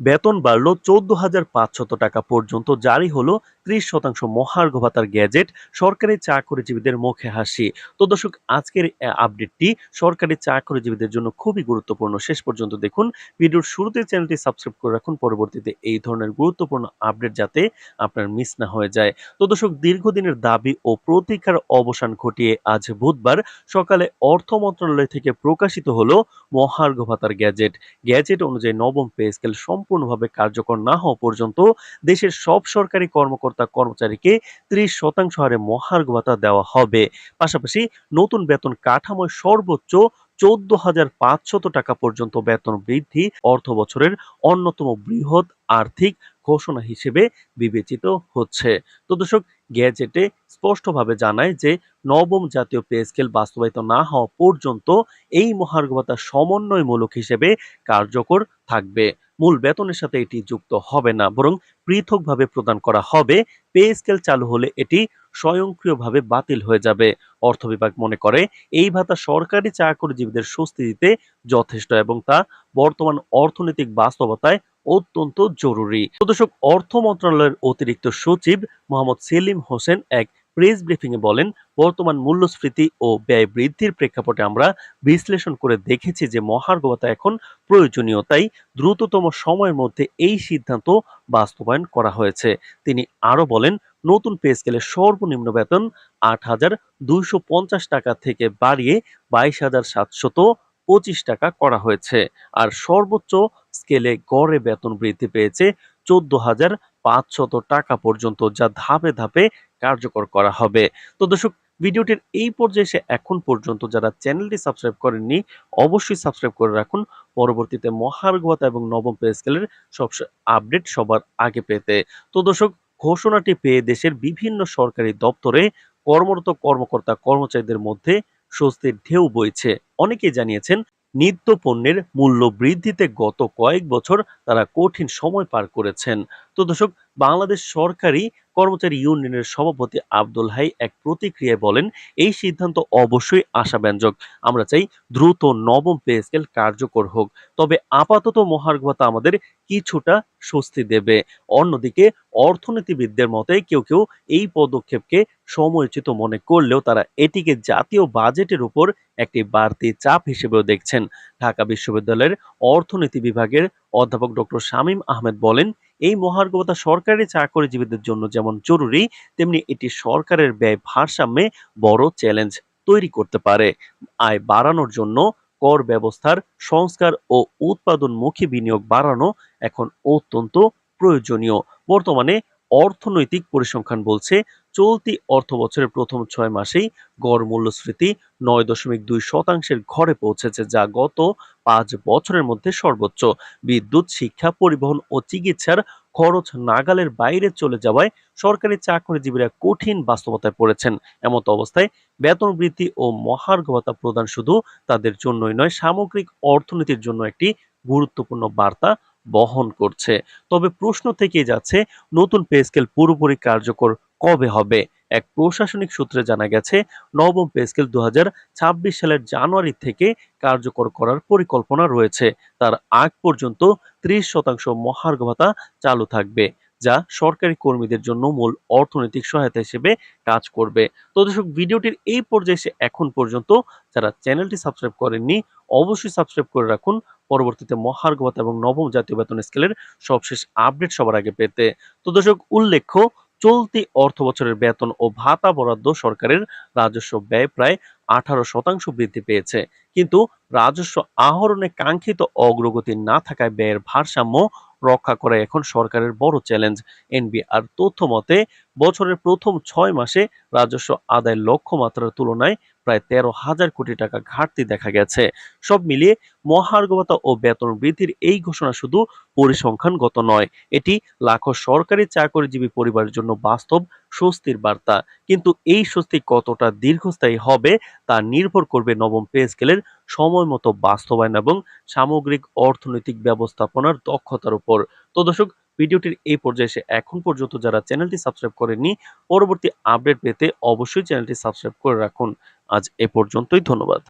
বেতন বাড়ল চোদ্দ হাজার পাঁচশত টাকা পর্যন্ত। জারি হলো ত্রিশ শতাংশ মহার্ঘ ভাতার গ্যাজেট, সরকারি চাকরিজীবীদের মুখে হাসি। তো দর্শক, আজকের আপডেটটি সরকারি চাকরিজীবীদের জন্য খুবই গুরুত্বপূর্ণ। শেষ পর্যন্ত দেখুন, ভিডিওর শুরুতে চ্যানেলটি সাবস্ক্রাইব করে রাখুন। পরবর্তীতে এই ধরনের গুরুত্বপূর্ণ আপডেট যাতে আপনার মিস না হয়ে যায়। তো দর্শক, দীর্ঘদিনের দাবি ও প্রতীক্ষার অবসান ঘটিয়ে আজ বুধবার সকালে অর্থ মন্ত্রণালয় থেকে প্রকাশিত হলো মহার্ঘ ভাতার গ্যাজেট। গ্যাজেট অনুযায়ী নবম পে স্কেল সম্পূর্ণভাবে কার্যকর না হওয়া পর্যন্ত দেশের সব সরকারি কর্মকর্তা কর্মচারীকে ত্রিশ শতাংশ হারে মহার্ঘ ভাতা দেওয়া হবে। পাশাপাশি নতুন বেতন কাঠামোয় সর্বোচ্চ চোদ্দ হাজার পাঁচশত টাকা পর্যন্ত বেতন বৃদ্ধি অর্থ বছরের অন্যতম বৃহৎ আর্থিক ঘোষণা হিসেবে বিবেচিত হচ্ছে। তো দর্শক, গ্যাজেটে স্পষ্টভাবে জানায় যে নবম জাতীয় পে স্কেল বাস্তবায়িত না হওয়া পর্যন্ত এই মহার্ঘ ভাতা সমন্বয়মূলক হিসেবে কার্যকর থাকবে। মূল বেতনের সাথে এটি যুক্ত হবে না, বরং পৃথকভাবে প্রদান করা হবে। পে স্কেল চালু হলে এটি স্বয়ংক্রিয়ভাবে বাতিল হয়ে যাবে। অর্থ বিভাগ মনে করে, এই ভাতা সরকারি চাকরিজীবীদের স্বস্তি দিতে যথেষ্ট এবং তা বর্তমান অর্থনৈতিক বাস্তবতায় অত্যন্ত জরুরি। তো দর্শক অর্থ মন্ত্রণালয়ের অতিরিক্ত সচিব মোহাম্মদ সেলিম হোসেন এক প্রেস ব্রিফিং এ বলেন, বর্তমান মূল্যস্ফীতি ও ব্যয় বৃদ্ধির প্রেক্ষাপটে আমরা বিশ্লেষণ করে দেখেছি যে মহার্ঘ ভাতা এখন প্রয়োজনীয়, তাই দ্রুততম সময়ের মধ্যে এই সিদ্ধান্ত বাস্তবায়ন করা হয়েছে। তিনি আরও বলেন, নতুন পে স্কেলে সর্বনিম্ন বেতন আট হাজার দুইশো পঞ্চাশ টাকা থেকে বাড়িয়ে বাইশ হাজার সাতশত পঁচিশ টাকা করা হয়েছে। আর সর্বোচ্চ স্কেলে গড়ে বেতন বৃদ্ধি পেয়েছে চোদ্দ হাজার পাঁচশত টাকা পর্যন্ত যা ধাপে ধাপে কার্যকর করা হবে। তো দর্শক, ভিডিওটির এই পর্যায়ে এসে এখন পর্যন্ত যারা চ্যানেলটি সাবস্ক্রাইব করেননি, অবশ্যই সাবস্ক্রাইব করে রাখুন। পরবর্তীতে মহার্ঘতা এবং নবম পে স্কেলের সব আপডেট সবার আগে পেতে। তো দর্শক, ঘোষণাটি পেয়ে দেশের বিভিন্ন সরকারি দপ্তরে কর্মরত কর্মকর্তা কর্মচারীদের মধ্যে স্বস্তির ঢেউ বইছে। অনেকেই জানিয়েছেন, নিত্য পণ্যের মূল্য বৃদ্ধিতে গত কয়েক বছর তারা কঠিন সময় পার করেছেন। তো দর্শক বাংলাদেশ সরকারি কর্মচারী ইউনিয়নের সভাপতি আব্দুল হাই এক প্রতিক্রিয়ায় বলেন, এই সিদ্ধান্ত অবশ্যই আশাব্যঞ্জক। আমরা চাই দ্রুত নবম পে স্কেল কার্যকর হোক। তবে আপাতত মহার্ঘ ভাতা আমাদের কিছুটা স্বস্তি দেবে। অন্যদিকে, অর্থনীতিবিদদের মতে কেউ কেউ এই পদক্ষেপকে সময়োচিত মনে করলেও তারা এটিকে জাতীয় বাজেটের উপর একটি বাড়তি চাপ হিসেবেও দেখছেন। ঢাকা বিশ্ববিদ্যালয়ের অর্থনীতি বিভাগের অধ্যাপক ডক্টর শামীম আহমেদ বলেন এই মহার্ঘতা সরকারি চাকরিজীবীদের জন্য যেমন জরুরি, তেমনি এটি সরকারের ব্যয় ভারসাম্যে বড় চ্যালেঞ্জ তৈরি করতে পারে। আয় বাড়ানোর জন্য কর ব্যবস্থার সংস্কার ও উৎপাদনমুখী বিনিয়োগ বাড়ানো এখন অত্যন্ত প্রয়োজনীয়। বর্তমানে অর্থনৈতিক পরিসংখ্যান বলছে, চলতি অর্থ বছরের প্রথম ছয় মাসেই গড় মূল্যস্ফীতি নয় দশমিক দুই শতাংশের ঘরে পৌঁছেছে যা গত পাঁচ বছরের মধ্যে সর্বোচ্চ। বিদ্যুৎ, শিক্ষা, পরিবহন ও চিকিৎসার খরচ নাগালের বাইরে চলে যাওয়ায় সরকারি চাকরিজীবীরা কঠিন বাস্তবতায় পড়েছেন। এমত অবস্থায় বেতন বৃদ্ধি ও মহার্ঘ প্রদান শুধু তাদের জন্যই নয়, সামগ্রিক অর্থনীতির জন্য একটি গুরুত্বপূর্ণ বার্তা বহন করছে। তবে প্রশ্ন থেকে যাচ্ছে, নতুন পে স্কেল পুরোপুরি কার্যকর কবে হবে? এক প্রশাসনিক সূত্রে জানা গেছে, নবম পে স্কেল দু হাজার ছাব্বিশ সালের জানুয়ারি থেকে কার্যকর করার পরিকল্পনা রয়েছে। তার আগ পর্যন্ত ত্রিশ শতাংশ মহার্ঘ ভাতা চালু থাকবে। যা সরকারি কর্মীদের জন্য মূল অর্থনৈতিক সহায়তা হিসেবে কাজ করবে। তো দর্শক, ভিডিওটির এই পর্যায়ে এসে এখন পর্যন্ত যারা চ্যানেলটি সাবস্ক্রাইব করেননি, অবশ্যই সাবস্ক্রাইব করে রাখুন। পরবর্তীতে মহার্ঘ ভাতা এবং নবম জাতীয় বেতন স্কেলের সবশেষ আপডেট সবার আগে পেতে। তো দর্শক, উল্লেখ্য, চলতি অর্থ বছরের বেতন ও ভাতা বরাদ্দ সরকারের রাজস্ব ব্যয় প্রায় আঠারো শতাংশ বৃদ্ধি পেয়েছে। কিন্তু রাজস্ব আহরণে কাঙ্ক্ষিত অগ্রগতি না থাকায় ব্যয়ের ভারসাম্য রক্ষা করা এখন সরকারের বড় চ্যালেঞ্জ এনবিআর তথ্য মতে বছরের প্রথম ছয় মাসে রাজস্ব আদায় লক্ষ্যমাত্রার তুলনায় প্রায় তেরো হাজার কোটি টাকা ঘাটতি দেখা গেছে। সব মিলিয়ে মহার্ঘবতা ও বেতন বৃদ্ধির এই ঘোষণা শুধু পরিসংখ্যানগত নয়, এটি লাখো সরকারি চাকরিজীবী পরিবারের জন্য বাস্তব স্বস্তির বার্তা। কিন্তু এই স্বস্তি কতটা দীর্ঘস্থায়ী হবে তা নির্ভর করবে নবম পে স্কেলের সময় মতো বাস্তবায়ন এবং সামগ্রিক অর্থনৈতিক ব্যবস্থাপনার দক্ষতার উপর। তো দর্শক, ভিডিওটির এই পর্যায়ে এসে এখন পর্যন্ত যারা চ্যানেলটি সাবস্ক্রাইব করেননি, পরবর্তী আপডেট পেতে অবশ্যই চ্যানেলটি সাবস্ক্রাইব করে রাখুন। আজ এ পর্যন্তই, ধন্যবাদ।